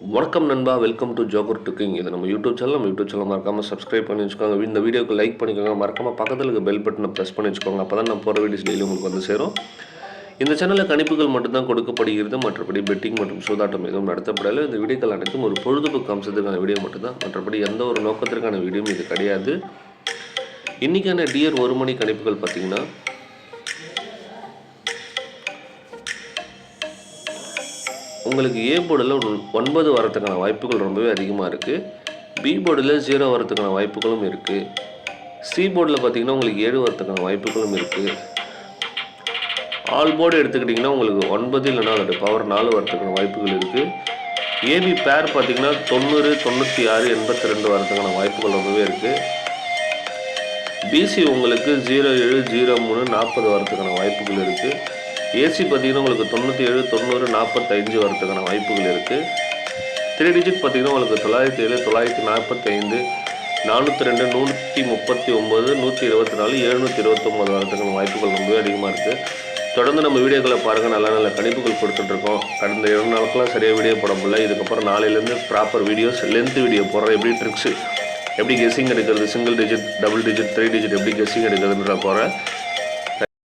வணக்கம் நண்பா welcome to Johar டுக்கிங் இது நம்ம யூடியூப் சேனல் நம்ம யூடியூப் சேனல் மறக்காமல் சப்ஸ்கிரைப் பண்ணி வச்சுக்கோங்க. இந்த வீடியோக்கு லைக் பண்ணிக்கோங்க. மறக்காமல் பக்கத்தில் இருக்க பெல் பட்டனை ப்ரெஸ் பண்ணி வச்சுக்கோங்க. அப்போ தான் நான் போகிற வீடியோஸ் டெய்லி உங்களுக்கு வந்து சேரும். இந்த சேனலில் கணிப்புகள் மட்டும்தான் கொடுக்கப்படுகிறது. மற்றபடி பெட்டிங் மற்றும் சூதாட்டம் எதுவும் நடத்தப்படலை. இந்த வீடியோக்கள் அனைத்தும் ஒரு பொழுதுபோக்கு அம்சத்துக்கான வீடியோ மட்டும்தான். மற்றபடி எந்த ஒரு நோக்கத்திற்கான வீடியோவும் இது கிடையாது. இன்றைக்கான டியர் ஒரு மணி கணிப்புகள் பார்த்தீங்கன்னா உங்களுக்கு ஏ போர்டில் ஒரு ஒன்பது வரத்துக்கான வாய்ப்புகள் ரொம்பவே அதிகமாக இருக்குது பி போர்டில் ஜீரோ வரத்துக்கான வாய்ப்புகளும் இருக்குது சி போர்டில் பார்த்தீங்கன்னா உங்களுக்கு ஏழு வரத்துக்கான வாய்ப்புகளும் இருக்குது ஆல் போர்டு எடுத்துக்கிட்டிங்கன்னா உங்களுக்கு ஒன்பது இல்லைனா அதோட பவர் நாலு வரத்துக்கான வாய்ப்புகள் இருக்குது ஏபி பேர் பார்த்தீங்கன்னா தொண்ணூறு தொண்ணூற்றி ஆறு எண்பத்தி ரெண்டு வரத்துக்கான வாய்ப்புகள் ரொம்பவே இருக்குது பிசி உங்களுக்கு ஜீரோ ஏழு ஜீரோ மூணு நாற்பது வரத்துக்கான வாய்ப்புகள் இருக்குது ஏசி பார்த்தீங்கன்னா உங்களுக்கு தொண்ணூற்றி ஏழு தொண்ணூறு நாற்பத்தஞ்சு வரத்துக்கான வாய்ப்புகள் இருக்குது த்ரீ டிஜிட் பார்த்தீங்கன்னா உங்களுக்கு தொள்ளாயிரத்தி ஏழு தொள்ளாயிரத்தி நாற்பத்தைந்து நானூற்றி ரெண்டு நூற்றி முப்பத்தி ஒம்பது நூற்றி இருபத்தி நாலு எழுநூற்றி இருபத்தொம்போது வரத்துக்கான வாய்ப்புகள் ரொம்பவே அதிகமாக இருக்குது தொடர்ந்து நம்ம வீடியோக்களை பாருங்கள் நல்ல நல்ல கணிப்புகள் கொடுத்துட்ருக்கோம் கடந்த இரண்டு நாளுக்கெல்லாம் சரியாக வீடியோ போட முடியல. இதுக்கப்புறம் நாளையிலேருந்து ப்ராப்பர் வீடியோஸ் லென்த் வீடியோ போடுறேன் எப்படி ட்ரிக்ஸு எப்படி கெஸ்ஸிங் எடுக்கிறது single digit double digit three digit எப்படி கெஸ்ஸிங் எடுக்கிறதுன்ற போகிறேன்